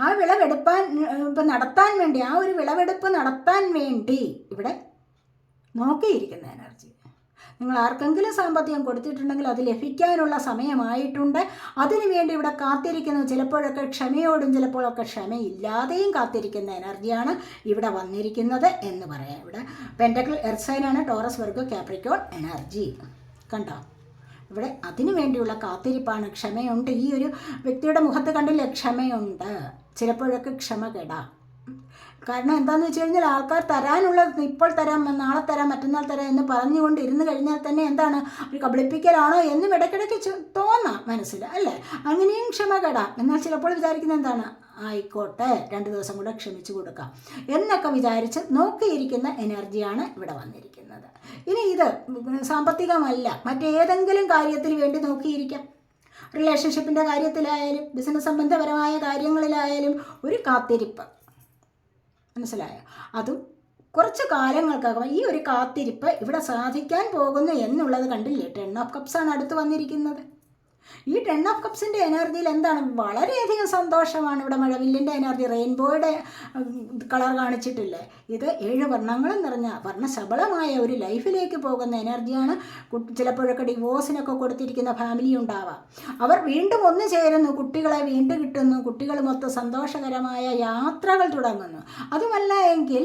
ആ വിളവെടുപ്പാൻ ഇപ്പം നടത്താൻ വേണ്ടി ആ ഒരു വിളവെടുപ്പ് നടത്താൻ വേണ്ടി ഇവിടെ നോക്കിയിരിക്കുന്ന എനർജി നിങ്ങൾ ആർക്കെങ്കിലും സാമ്പത്തികം കൊടുത്തിട്ടുണ്ടെങ്കിൽ അത് ലഭിക്കാനുള്ള സമയമായിട്ടുണ്ട്. അതിനുവേണ്ടി ഇവിടെ കാത്തിരിക്കുന്നു. ചിലപ്പോഴൊക്കെ ക്ഷമയോടും ചിലപ്പോഴൊക്കെ ക്ഷമയില്ലാതെയും കാത്തിരിക്കുന്ന എനർജിയാണ് ഇവിടെ വന്നിരിക്കുന്നത് എന്ന് പറയാം ഇവിടെ. പെന്റക്കിൾ എർസൈനാണ് ടോറസ് വർഗ് കാപ്രിക്കോൺ എനർജി കണ്ടോ? ഇവിടെ അതിനു വേണ്ടിയുള്ള കാത്തിരിപ്പാണ്. ക്ഷമയുണ്ട്. ഈ ഒരു വ്യക്തിയുടെ മുഖത്ത് കണ്ടില്ലേ? ക്ഷമയുണ്ട്. ചിലപ്പോഴൊക്കെ ക്ഷമ കെടാം. കാരണം എന്താണെന്ന് വെച്ച് കഴിഞ്ഞാൽ ആൾക്കാർ തരാനുള്ളത് ഇപ്പോൾ തരാം നാളെ തരാം മറ്റന്നാൾ തരാം എന്ന് പറഞ്ഞുകൊണ്ട് ഇരുന്ന് കഴിഞ്ഞാൽ തന്നെ എന്താണ് ഒരു കബളിപ്പിക്കലാണോ എന്നും ഇടയ്ക്കിടയ്ക്ക് തോന്നാം മനസ്സിൽ അല്ലേ? അങ്ങനെയും ക്ഷമ കെടാം. എന്നാൽ ചിലപ്പോൾ വിചാരിക്കുന്നത് എന്താണ് ആയിക്കോട്ടെ രണ്ട് ദിവസം കൂടെ ക്ഷമിച്ചു കൊടുക്കാം എന്നൊക്കെ വിചാരിച്ച് നോക്കിയിരിക്കുന്ന എനർജിയാണ് ഇവിടെ വന്നിരിക്കുന്നത്. ഇനി ഇത് സാമ്പത്തികമല്ല മറ്റേതെങ്കിലും കാര്യത്തിന് വേണ്ടി നോക്കിയിരിക്കാം. റിലേഷൻഷിപ്പിന്റെ കാര്യത്തിലായാലും ബിസിനസ് സംബന്ധപരമായ കാര്യങ്ങളിലായാലും ഒരു കാത്തിരിപ്പ്. മനസ്സിലായോ? അതും കുറച്ച് കാലങ്ങൾക്കകം ഈ ഒരു കാത്തിരിപ്പ് ഇവിടെ സാധിക്കാൻ പോകുന്നു എന്നുള്ളത് കണ്ടില്ലേ? ടെൻ ഓഫ് കപ്സാണ് അടുത്ത് വന്നിരിക്കുന്നത്. ഈ ടെൻ ഓഫ് കപ്സിന്റെ എനർജിയിൽ എന്താണ്? വളരെയധികം സന്തോഷമാണ് ഇവിടെ മഴവില്ലിന്റെ എനർജി. റെയിൻബോയുടെ കളർ കാണിച്ചിട്ടില്ലേ? ഇത് ഏഴ് വർണങ്ങളും നിറഞ്ഞ വർണശബളമായ ഒരു ലൈഫിലേക്ക് പോകുന്ന എനർജിയാണ്. ചിലപ്പോഴൊക്കെ ഡിവോഴ്സിനൊക്കെ കൊടുത്തിരിക്കുന്ന ഫാമിലി ഉണ്ടാവാം. അവർ വീണ്ടും ഒന്ന് ചേരുന്നു കുട്ടികളെ വീണ്ടും കിട്ടുന്നു കുട്ടികൾ മൊത്തം സന്തോഷകരമായ യാത്രകൾ തുടങ്ങുന്നു. അതുമല്ല എങ്കിൽ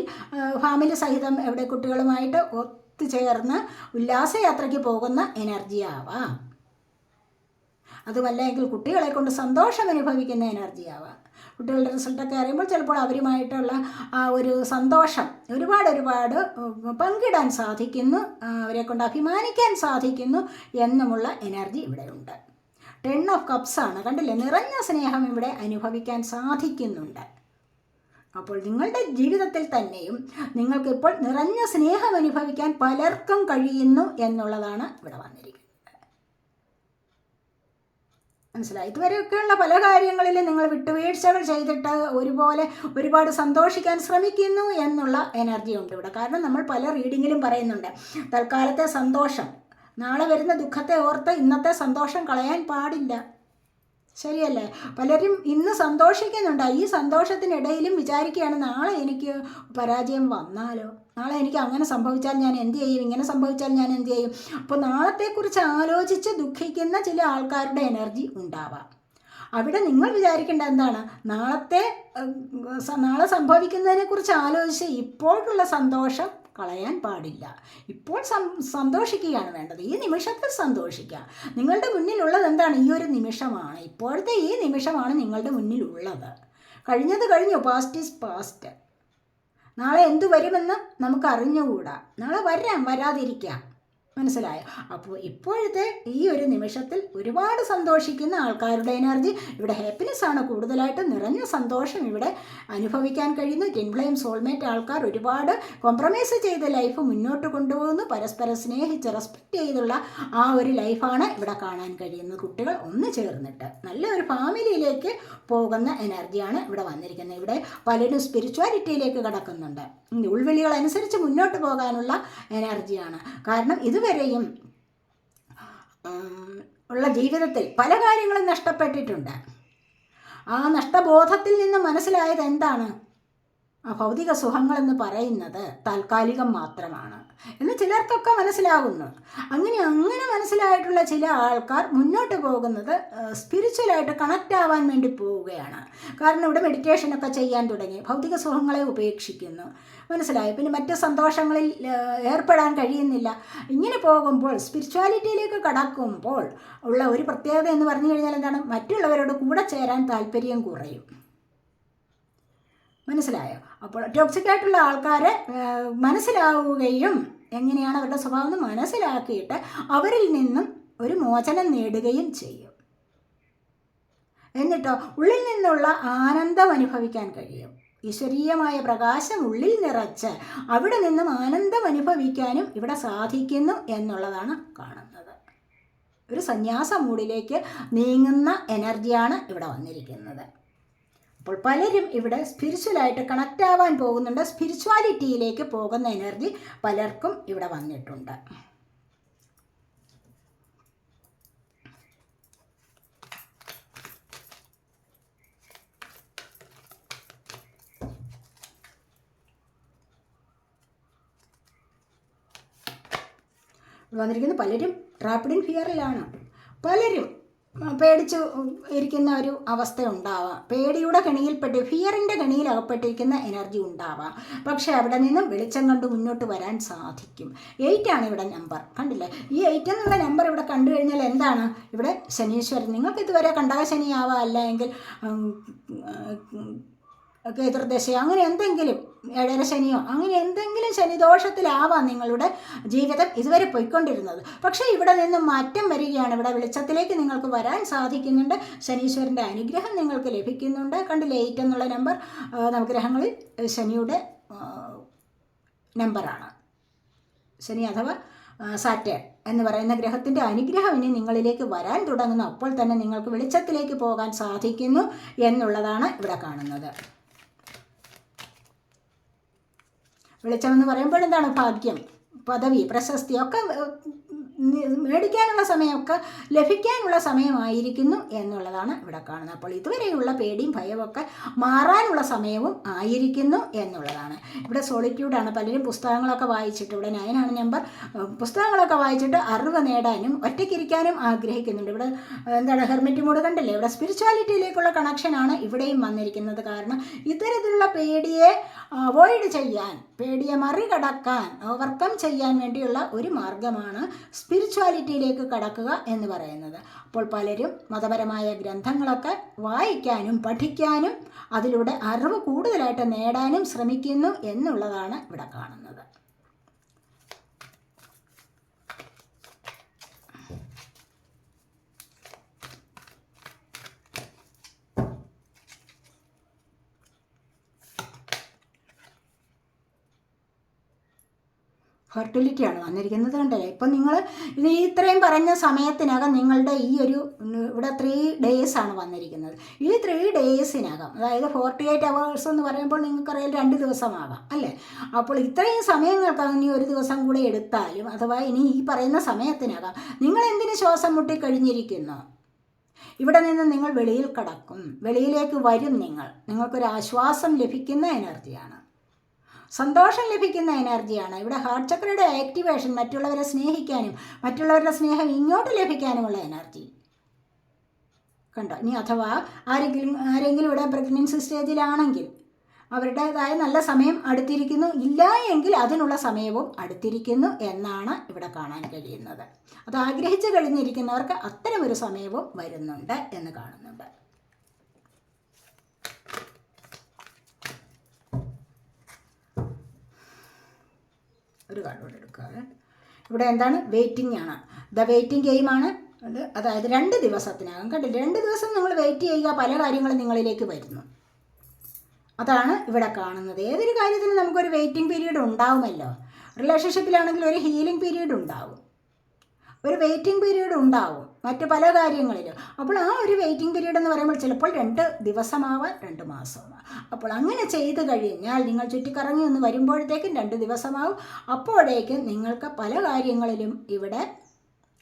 ഫാമിലി സഹിതം എവിടെ കുട്ടികളുമായിട്ട് ഒത്തുചേർന്ന് ഉല്ലാസയാത്രയ്ക്ക് പോകുന്ന എനർജിയാവാം. അതുമല്ല എങ്കിൽ കുട്ടികളെ കൊണ്ട് സന്തോഷം അനുഭവിക്കുന്ന എനർജി ആവാം. കുട്ടികളുടെ റിസൾട്ടൊക്കെ അറിയുമ്പോൾ ചിലപ്പോൾ അവരുമായിട്ടുള്ള ആ ഒരു സന്തോഷം ഒരുപാട് ഒരുപാട് പങ്കിടാൻ സാധിക്കുന്നു അവരെ കൊണ്ട് അഭിമാനിക്കാൻ സാധിക്കുന്നു എന്നുമുള്ള എനർജി ഇവിടെയുണ്ട് ടെൻ ഓഫ് കപ്സ് ആണ്. കണ്ടില്ലേ? നിറഞ്ഞ സ്നേഹം ഇവിടെ അനുഭവിക്കാൻ സാധിക്കുന്നുണ്ട്. അപ്പോൾ നിങ്ങളുടെ ജീവിതത്തിൽ തന്നെയും നിങ്ങൾക്കിപ്പോൾ നിറഞ്ഞ സ്നേഹം അനുഭവിക്കാൻ പലർക്കും കഴിയുന്നു എന്നുള്ളതാണ് ഇവിടെ വന്നിരിക്കുന്നത്. മനസ്സിലായി. ഇതുവരെയൊക്കെയുള്ള പല കാര്യങ്ങളിലും നിങ്ങൾ വിട്ടുവീഴ്ചകൾ ചെയ്തിട്ട് ഒരുപോലെ ഒരുപാട് സന്തോഷിക്കാൻ ശ്രമിക്കുന്നു എന്നുള്ള എനർജി ഉണ്ട് ഇവിടെ. കാരണം നമ്മൾ പല റീഡിങ്ങിലും പറയുന്നുണ്ട് തൽക്കാലത്തെ സന്തോഷം. നാളെ വരുന്ന ദുഃഖത്തെ ഓർത്ത് ഇന്നത്തെ സന്തോഷം കളയാൻ പാടില്ല. ശരിയല്ലേ? പലരും ഇന്ന് സന്തോഷിക്കുന്നുണ്ട്. ഈ സന്തോഷത്തിനിടയിലും വിചാരിക്കുകയാണ് നാളെ എനിക്ക് പരാജയം വന്നാലോ? നാളെ എനിക്ക് അങ്ങനെ സംഭവിച്ചാൽ ഞാൻ എന്ത് ചെയ്യും? ഇങ്ങനെ സംഭവിച്ചാൽ ഞാൻ എന്ത് ചെയ്യും? അപ്പോൾ നാളത്തെക്കുറിച്ച് ആലോചിച്ച് ദുഃഖിക്കുന്ന ചില ആൾക്കാരുടെ എനർജി ഉണ്ടാവാം. അവിടെ നിങ്ങൾ വിചാരിക്കേണ്ട എന്താണ്? നാളത്തെ നാളെ സംഭവിക്കുന്നതിനെക്കുറിച്ച് ആലോചിച്ച് ഇപ്പോഴുള്ള സന്തോഷം കളയാൻ പാടില്ല. ഇപ്പോൾ സന്തോഷിക്കുകയാണ് വേണ്ടത്. ഈ നിമിഷത്തിൽ സന്തോഷിക്കുക. നിങ്ങളുടെ മുന്നിലുള്ളത് എന്താണ്? ഈ ഒരു നിമിഷമാണ്. ഇപ്പോഴത്തെ ഈ നിമിഷമാണ് നിങ്ങളുടെ മുന്നിലുള്ളത്. കഴിഞ്ഞത് കഴിഞ്ഞു. പാസ്റ്റ് ഈസ് പാസ്റ്റ് നാളെ എന്തു വരുമെന്ന് നമുക്ക് അറിഞ്ഞുകൂടാ നാളെ വരാം വരാതിരിക്കാം. മനസ്സിലായോ? അപ്പോൾ ഇപ്പോഴത്തെ ഈ ഒരു നിമിഷത്തിൽ ഒരുപാട് സന്തോഷിക്കുന്ന ആൾക്കാരുടെ എനർജി ഇവിടെ ഹാപ്പിനെസ് ആണ്. കൂടുതലായിട്ട് നിറഞ്ഞ സന്തോഷം ഇവിടെ അനുഭവിക്കാൻ കഴിയുന്നു. ടിൻഫ്ലെയിം സോൾമേറ്റ് ആൾക്കാർ ഒരുപാട് കോംപ്രമൈസ് ചെയ്ത ലൈഫ് മുന്നോട്ട് കൊണ്ടുപോകുന്നു. പരസ്പരം സ്നേഹിച്ച് റെസ്പെക്റ്റ് ചെയ്തുള്ള ആ ഒരു ലൈഫാണ് ഇവിടെ കാണാൻ കഴിയുന്നത്. കുട്ടികൾ ഒന്ന് ചേർന്നിട്ട് നല്ലൊരു ഫാമിലിയിലേക്ക് പോകുന്ന എനർജിയാണ് ഇവിടെ വന്നിരിക്കുന്നത്. ഇവിടെ പലരും സ്പിരിച്വാലിറ്റിയിലേക്ക് കടക്കുന്നുണ്ട്. ഉൾവിളികൾ അനുസരിച്ച് മുന്നോട്ട് പോകാനുള്ള എനർജിയാണ് കാരണം ഇതുവരെയും ഉള്ള ജീവിതത്തിൽ പല കാര്യങ്ങളും നഷ്ടപ്പെട്ടിട്ടുണ്ട്. ആ നഷ്ടബോധത്തിൽ നിന്ന് മനസ്സിലായത് എന്താണ്? ആ ഭൗതിക സുഖങ്ങളെന്ന് പറയുന്നത് താൽക്കാലികം മാത്രമാണ് എന്ന് ചിലർക്കൊക്കെ മനസ്സിലാകുന്നു. അങ്ങനെ അങ്ങനെ മനസ്സിലായിട്ടുള്ള ചില ആൾക്കാർ മുന്നോട്ട് പോകുന്നത് സ്പിരിച്വലായിട്ട് കണക്റ്റ് ആവാൻ വേണ്ടി പോവുകയാണ്. കാരണം ഇവിടെ മെഡിറ്റേഷനൊക്കെ ചെയ്യാൻ തുടങ്ങി ഭൗതിക സുഖങ്ങളെ ഉപേക്ഷിക്കുന്നു. മനസ്സിലായി. പിന്നെ മറ്റ് സന്തോഷങ്ങളിൽ ഏർപ്പെടാൻ കഴിയുന്നില്ല. ഇങ്ങനെ പോകുമ്പോൾ സ്പിരിച്വാലിറ്റിയിലേക്ക് കടക്കുമ്പോൾ ഉള്ള ഒരു പ്രത്യേകത എന്ന് പറഞ്ഞു കഴിഞ്ഞാൽ എന്താണ്? മറ്റുള്ളവരോട് കൂടെ ചേരാൻ താല്പര്യം കുറയും. മനസ്സിലായോ? അപ്പോൾ ടോക്സിക്കായിട്ടുള്ള ആൾക്കാരെ മനസ്സിലാവുകയും എങ്ങനെയാണ് അവരുടെ സ്വഭാവം എന്ന് മനസ്സിലാക്കിയിട്ട് അവരിൽ നിന്നും ഒരു മോചനം നേടുകയും ചെയ്യും. എന്നിട്ടോ ഉള്ളിൽ നിന്നുള്ള ആനന്ദം അനുഭവിക്കാൻ കഴിയും. ഈശ്വരീയമായ പ്രകാശം ഉള്ളിൽ നിറച്ച് അവിടെ നിന്നും ആനന്ദം അനുഭവിക്കാനും ഇവിടെ സാധിക്കുന്നു എന്നുള്ളതാണ് കാണുന്നത്. ഒരു സന്യാസ മൂടിലേക്ക് നീങ്ങുന്ന എനർജിയാണ് ഇവിടെ വന്നിരിക്കുന്നത്. അപ്പോൾ പലരും ഇവിടെ സ്പിരിച്വലായിട്ട് കണക്റ്റ് ആവാൻ പോകുന്നുണ്ട്. സ്പിരിച്വാലിറ്റിയിലേക്ക് പോകുന്ന എനർജി പലർക്കും ഇവിടെ വന്നിട്ടുണ്ട്. വന്നിരിക്കുന്ന. പലരും ട്രാപ്പിഡ് ഇൻ ഫിയറിലാണ് പലരും പേടിച്ചു ഇരിക്കുന്ന ഒരു അവസ്ഥ ഉണ്ടാവാം. പേടിയുടെ കണിയിൽപ്പെട്ട് ഫിയറിന്റെ കണിയിൽ അകപ്പെട്ടിരിക്കുന്ന എനർജി ഉണ്ടാവാം. പക്ഷേ അവിടെ നിന്നും വെളിച്ചം കണ്ട് മുന്നോട്ട് വരാൻ സാധിക്കും. എയ്റ്റാണ് ഇവിടെ നമ്പർ കണ്ടില്ലേ? ഈ എയ്റ്റ് എന്നുള്ള നമ്പർ ഇവിടെ കണ്ടു കഴിഞ്ഞാൽ എന്താണ്? ഇവിടെ ശനീശ്വരൻ. നിങ്ങൾക്ക് ഇതുവരെ കണ്ടക ശനിയാവാം അല്ല എങ്കിൽ ഉം, ഉം, കേതുർദശയോ അങ്ങനെ എന്തെങ്കിലും ഏഴര ശനിയോ അങ്ങനെ എന്തെങ്കിലും ശനിദോഷത്തിലാവാം നിങ്ങളുടെ ജീവിതം ഇതുവരെ പോയിക്കൊണ്ടിരുന്നത്. പക്ഷേ ഇവിടെ നിന്ന് മാറ്റം വരികയാണ്. ഇവിടെ വെളിച്ചത്തിലേക്ക് നിങ്ങൾക്ക് വരാൻ സാധിക്കുന്നുണ്ട്. ശനീശ്വരന്റെ അനുഗ്രഹം നിങ്ങൾക്ക് ലഭിക്കുന്നുണ്ട്. കണ്ടില്ലേ എയ്റ്റ് എന്നുള്ള നമ്പർ? നവഗ്രഹങ്ങളിൽ ശനിയുടെ നമ്പറാണ്. ശനി അഥവാ സാറ്റേൺ എന്ന് പറയുന്ന ഗ്രഹത്തിന്റെ അനുഗ്രഹം ഇനി നിങ്ങളിലേക്ക് വരാൻ തുടങ്ങുന്നു. അപ്പോൾ തന്നെ നിങ്ങൾക്ക് വെളിച്ചത്തിലേക്ക് പോകാൻ സാധിക്കുന്നു എന്നുള്ളതാണ് ഇവിടെ കാണുന്നത്. വെളിച്ചമെന്ന് പറയുമ്പോൾ എന്താണ് ഭാഗ്യം? പദവി പ്രശസ്തി ഒക്കെ മേടിക്കാനുള്ള സമയമൊക്കെ ലഭിക്കാനുള്ള സമയമായിരിക്കുന്നു എന്നുള്ളതാണ് ഇവിടെ കാണുന്നത്. അപ്പോൾ ഇതുവരെയുള്ള പേടിയും ഭയമൊക്കെ മാറാനുള്ള സമയവും ആയിരിക്കുന്നു എന്നുള്ളതാണ്. ഇവിടെ സോളിറ്റ്യൂഡാണ് പലരും പുസ്തകങ്ങളൊക്കെ വായിച്ചിട്ട് ഇവിടെ നയനാണ് നമ്പർ പുസ്തകങ്ങളൊക്കെ വായിച്ചിട്ട് അറിവ് നേടാനും ഒറ്റയ്ക്കിരിക്കാനും ആഗ്രഹിക്കുന്നുണ്ട്. ഇവിടെ എന്താണ് ഹെർമിറ്റ് മോഡ് കണ്ടില്ലേ? ഇവിടെ സ്പിരിച്വാലിറ്റിയിലേക്കുള്ള കണക്ഷനാണ് ഇവിടെയും വന്നിരിക്കുന്നത്. കാരണം ഇത്തരത്തിലുള്ള പേടിയെ അവോയ്ഡ് ചെയ്യാൻ പേടിയെ മറികടക്കാൻ ഓവർകം ചെയ്യാൻ വേണ്ടിയുള്ള ഒരു മാർഗമാണ് സ്പിരിച്വാലിറ്റിയിലേക്ക് കടക്കുക എന്ന് പറയുന്നത്. അപ്പോൾ പലരും മതപരമായ ഗ്രന്ഥങ്ങളൊക്കെ വായിക്കാനും പഠിക്കാനും അതിലൂടെ അറിവ് കൂടുതലായിട്ട് നേടാനും ശ്രമിക്കുന്നു എന്നുള്ളതാണ് ഇവിടെ കാണുന്നത്. ഫെർട്ടിലിറ്റിയാണ് വന്നിരിക്കുന്നത് കണ്ടല്ലേ ഇപ്പം നിങ്ങൾ ഇത് ഇത്രയും പറഞ്ഞ സമയത്തിനകം നിങ്ങളുടെ ഈ ഒരു ഇവിടെ ത്രീ ഡേയ്സ് ആണ് വന്നിരിക്കുന്നത്. ഈ ത്രീ ഡേയ്സിനകം അതായത് ഫോർട്ടി എയ്റ്റ് അവേഴ്സ് എന്ന് പറയുമ്പോൾ നിങ്ങൾക്കറിയാം രണ്ട് ദിവസമാകാം അല്ലേ? അപ്പോൾ ഇത്രയും സമയങ്ങൾക്ക് ഇനി ഒരു ദിവസം കൂടെ എടുത്താലും അഥവാ ഇനി ഈ പറയുന്ന സമയത്തിനകം നിങ്ങൾ എന്തിന് ശ്വാസം മുട്ടി കഴിഞ്ഞിരിക്കുന്നു? ഇവിടെ നിന്ന് നിങ്ങൾ വെളിയിൽ കടക്കും വെളിയിലേക്ക് വരും നിങ്ങൾ. നിങ്ങൾക്കൊരു ആശ്വാസം ലഭിക്കുന്ന എനർജിയാണ് സന്തോഷം ലഭിക്കുന്ന എനർജിയാണ്. ഇവിടെ ഹാർട്ട് ചക്രയുടെ ആക്ടിവേഷൻ മറ്റുള്ളവരെ സ്നേഹിക്കാനും മറ്റുള്ളവരുടെ സ്നേഹം ഇങ്ങോട്ട് ലഭിക്കാനുമുള്ള എനർജി. കണ്ടോ? ഇനി അഥവാ ആരെങ്കിലും ആരെങ്കിലും ഇവിടെ പ്രഗ്നൻസി സ്റ്റേജിലാണെങ്കിൽ അവരുടേതായ നല്ല സമയം അടുത്തിരിക്കുന്നു. ഇല്ല എങ്കിൽ അതിനുള്ള സമയവും അടുത്തിരിക്കുന്നു എന്നാണ് ഇവിടെ കാണാൻ കഴിയുന്നത്. അത് ആഗ്രഹിച്ചു കഴിഞ്ഞിരിക്കുന്നവർക്ക് അത്തരമൊരു സമയവും വരുന്നുണ്ട് എന്ന് കാണുന്നുണ്ട്. ഒരു കാർഡ് കൂടെ എടുക്കാതെ ഇവിടെ എന്താണ്? വെയിറ്റിംഗ് ആണ്. ദ വെയിറ്റിംഗ് ഗെയിമാണ് അത് അതായത് രണ്ട് ദിവസത്തിനകം കണ്ടില്ല? രണ്ട് ദിവസം നിങ്ങൾ വെയിറ്റ് ചെയ്യുക പല കാര്യങ്ങളും നിങ്ങളിലേക്ക് വരുന്നു. അതാണ് ഇവിടെ കാണുന്നത്. ഏതൊരു കാര്യത്തിനും നമുക്കൊരു വെയിറ്റിംഗ് പീരീഡ് ഉണ്ടാവുമല്ലോ. റിലേഷൻഷിപ്പിലാണെങ്കിൽ ഒരു ഹീലിംഗ് പീരീഡ് ഉണ്ടാവും. ഒരു വെയിറ്റിംഗ് പീരീഡ് ഉണ്ടാവും മറ്റു പല കാര്യങ്ങളിലും. അപ്പോൾ ആ ഒരു വെയിറ്റിംഗ് പീരീഡ് എന്ന് പറയുമ്പോൾ ചിലപ്പോൾ രണ്ട് ദിവസമാവാം രണ്ട് മാസമാവാം. അപ്പോൾ അങ്ങനെ ചെയ്ത് കഴിഞ്ഞാൽ നിങ്ങൾ ചുറ്റിക്കറങ്ങി ഒന്ന് വരുമ്പോഴത്തേക്കും രണ്ട് ദിവസമാവും. അപ്പോഴേക്കും നിങ്ങൾക്ക് പല കാര്യങ്ങളിലും ഇവിടെ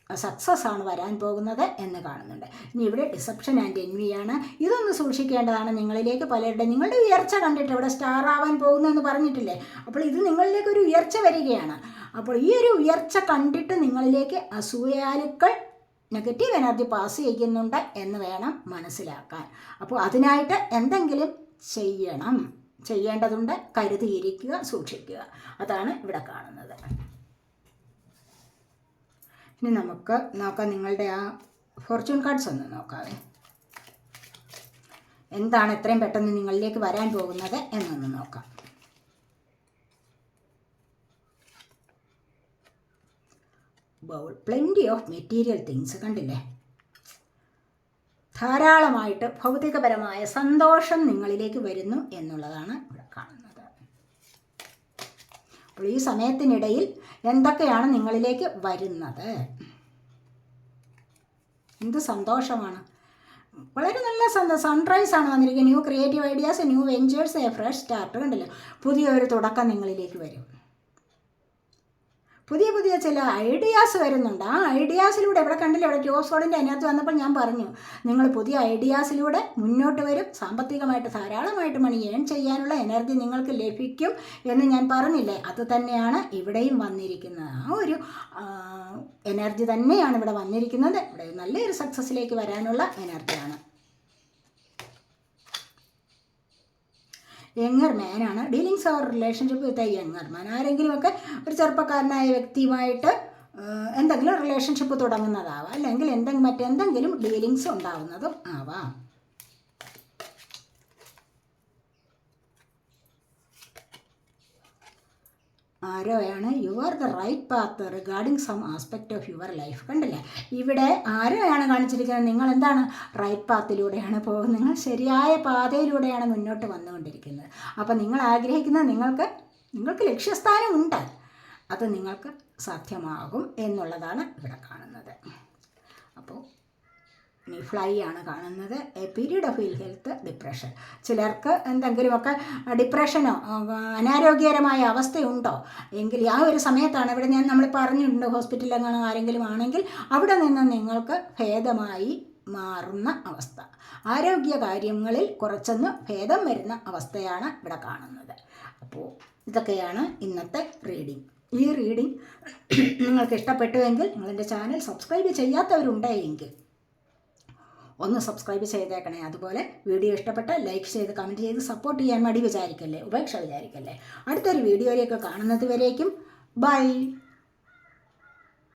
സക്സസ് ആണ് വരാൻ പോകുന്നത് എന്ന് കാണുന്നുണ്ട്. ഇനി ഇവിടെ ഡിസപ്ഷൻ ആൻഡ് എൻവിയാണ് ഇതൊന്ന് സൂക്ഷിക്കേണ്ടതാണ് നിങ്ങളിലേക്ക് പലരുടെ. നിങ്ങളുടെ ഉയർച്ച കണ്ടിട്ട് ഇവിടെ സ്റ്റാർ ആവാൻ പോകുന്നു എന്ന് പറഞ്ഞിട്ടില്ലേ? അപ്പോൾ ഇത് നിങ്ങളിലേക്ക് ഒരു ഉയർച്ച വരികയാണ്. അപ്പോൾ ഈ ഒരു ഉയർച്ച കണ്ടിട്ട് നിങ്ങളിലേക്ക് അസൂയാലുക്കൾ നെഗറ്റീവ് എനർജി പാസ് ചെയ്യുന്നുണ്ട് എന്ന് വേണം മനസ്സിലാക്കാൻ. അപ്പോൾ അതിനായിട്ട് എന്തെങ്കിലും ചെയ്യണം. ചെയ്യേണ്ടതുണ്ട് കരുതിയിരിക്കുക സൂക്ഷിക്കുക. അതാണ് ഇവിടെ കാണുന്നത്. ഇനി നമുക്ക് നോക്കാം നിങ്ങളുടെ ആ ഫോർച്യൂൺ കാർഡ്സ് ഒന്ന് നോക്കാവേ. എന്താണ് എത്രയും പെട്ടെന്ന് നിങ്ങളിലേക്ക് വരാൻ പോകുന്നത് എന്നൊന്ന് നോക്കാം. Bowl plenty of material things കണ്ടില്ലേ? ധാരാളമായിട്ട് ഭൗതികപരമായ സന്തോഷം നിങ്ങളിലേക്ക് വരുന്നു എന്നുള്ളതാണ് ഇവിടെ കാണുന്നത്. അപ്പോൾ ഈ സമയത്തിനിടയിൽ എന്തൊക്കെയാണ് നിങ്ങളിലേക്ക് വരുന്നത്? എന്ത് സന്തോഷമാണ്? വളരെ നല്ല സന്തോഷം സൺറൈസ് ആണ് വന്നിരിക്കുന്നത്. New creative ideas new ventures a fresh start കണ്ടില്ല? പുതിയൊരു തുടക്കം നിങ്ങളിലേക്ക് വരും. പുതിയ പുതിയ ചില ഐഡിയാസ് വരുന്നുണ്ട്. ആ ഐഡിയാസിലൂടെ എവിടെ കണ്ടില്ല ഇവിടെ കോഡിന്റെ അതിനകത്ത് വന്നപ്പോൾ ഞാൻ പറഞ്ഞു നിങ്ങൾ പുതിയ ഐഡിയാസിലൂടെ മുന്നോട്ട് വരും. സാമ്പത്തികമായിട്ട് ധാരാളമായിട്ട് മണി ഏൺ ചെയ്യാനുള്ള എനർജി നിങ്ങൾക്ക് ലഭിക്കും എന്ന് ഞാൻ പറഞ്ഞില്ലേ? അത് തന്നെയാണ് ഇവിടെയും വന്നിരിക്കുന്നത്. ആ ഒരു എനർജി തന്നെയാണ് ഇവിടെ വന്നിരിക്കുന്നത്. ഇവിടെ നല്ലൊരു സക്സസ്സിലേക്ക് വരാനുള്ള എനർജിയാണ് younger മാനാണ് dealings or relationship with a younger man ആരെങ്കിലുമൊക്കെ ഒരു ചെറുപ്പക്കാരനായ വ്യക്തിയുമായിട്ട് എന്തെങ്കിലും റിലേഷൻഷിപ്പ് തുടങ്ങുന്നതാവാം. അല്ലെങ്കിൽ എന്തെങ്കിലും മറ്റെന്തെങ്കിലും ഡീലിങ്സ് ഉണ്ടാവുന്നതും ആവാം. ആരോയാണ്? You are the right path regarding some aspect of your life കണ്ടില്ലേ? ഇവിടെ ആരോയാണ് കാണിച്ചിരിക്കുന്നത്? നിങ്ങൾ എന്താണ് റൈറ്റ് പാത്തിലൂടെയാണ് പോകുന്നത്? നിങ്ങൾ ശരിയായ പാതയിലൂടെയാണ് മുന്നോട്ട് വന്നുകൊണ്ടിരിക്കുന്നത്. അപ്പോൾ നിങ്ങൾ ആഗ്രഹിക്കുന്ന നിങ്ങൾക്ക് നിങ്ങൾക്ക് ലക്ഷ്യസ്ഥാനമുണ്ട്. അത് നിങ്ങൾക്ക് സാധ്യമാകും എന്നുള്ളതാണ് ഇവിടെ കാണുന്നത്. അപ്പോൾ ഫ്ലൈ ആണ് കാണുന്നത്. A period of ill health depression ചിലർക്ക് എന്തെങ്കിലുമൊക്കെ ഡിപ്രഷനോ അനാരോഗ്യകരമായ അവസ്ഥയുണ്ടോ? എങ്കിൽ ആ ഒരു സമയത്താണ് ഇവിടെ ഞാൻ നമ്മൾ പറഞ്ഞിട്ടുണ്ട് ഹോസ്പിറ്റലിൽ അങ്ങനെ ആരെങ്കിലും ആണെങ്കിൽ അവിടെ നിന്ന് നിങ്ങൾക്ക് ഭേദമായി മാറുന്ന അവസ്ഥ. ആരോഗ്യ കാര്യങ്ങളിൽ കുറച്ചൊന്ന് ഭേദം വരുന്ന അവസ്ഥയാണ് ഇവിടെ കാണുന്നത്. അപ്പോൾ ഇതൊക്കെയാണ് ഇന്നത്തെ റീഡിംഗ് ഈ റീഡിംഗ് നിങ്ങൾക്ക് ഇഷ്ടപ്പെട്ടുവെങ്കിൽ നിങ്ങളെന്റെ ചാനൽ സബ്സ്ക്രൈബ് ചെയ്യാത്തവരുണ്ടെങ്കിൽ ഒന്ന് സബ്സ്ക്രൈബ് ചെയ്തേക്കണേ. അതുപോലെ വീഡിയോ ഇഷ്ടപ്പെട്ട ലൈക്ക് ചെയ്ത് കമന്റ് ചെയ്ത് സപ്പോർട്ട് ചെയ്യാൻ മടി വിചാരിക്കല്ലേ? ഉപേക്ഷ വിചാരിക്കല്ലേ? അടുത്തൊരു വീഡിയോയിലേക്ക് കാണുന്നത് വരേക്കും. ബൈ